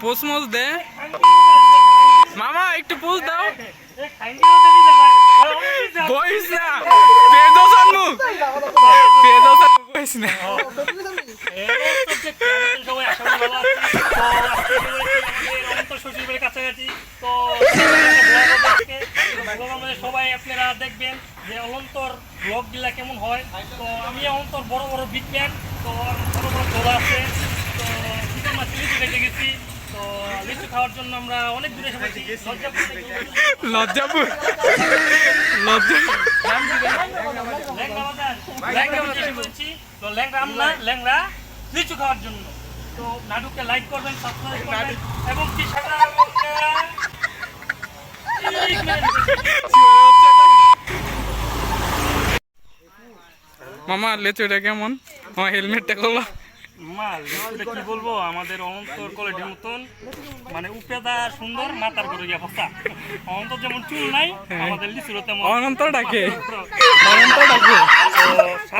পোস মোস দে। মামা, একটু পোস দাও। বইস না। সবাই আপনারা দেখবেন যে কেমন হয় তো আমি অনন্তর বড় বড় ম্যান তো বড় বড় আছে তো চিকেন মাছ লিচু খেতে গেছি তো লিচু খাওয়ার জন্য আমরা অনেক দূরে এসে গেছি লজ্জাপুর লজ্জাপুর তো ল্যাংড়া আমরা ল্যাংড়া লিচু খাওয়ার জন্য। তো নাটুকে লাইক করবেন সাবস্ক্রাইব করবেন এবং কি মামা লেচুটা কেমন? আমার হেলমেটটা করল মা লিচুটা কি বলব? আমাদের অনন্তর কোয়ালিটির মতন মানে উপরেদা সুন্দর মাথার করে গিয়া বস্তা অনন্ত যেমন চুল নাই আমাদের লিচুরও তেমন অনন্ত ডাকে। অনন্ত ডাকে।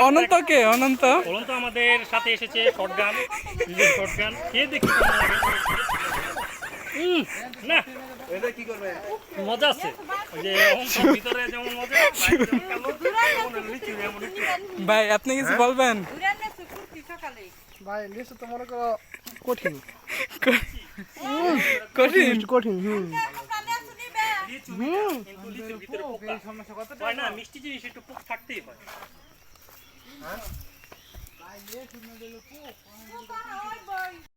অনন্ত কে? অনন্ত। অনন্ত আমাদের সাথে এসেছে শটগান শটগান। কে দেখি? না। মজা আছে। যে ভিতরে যেমন মজা ভাই আপনি কিছু বলবেন? ভাই লিচু তো মনে করো কঠিন। কঠিন? কঠিন। হুম। লিচু কিন্তু লিচুর ভিতরে পোকা। না মিষ্টি জিনিস একটু পোক থাকতেই হয়?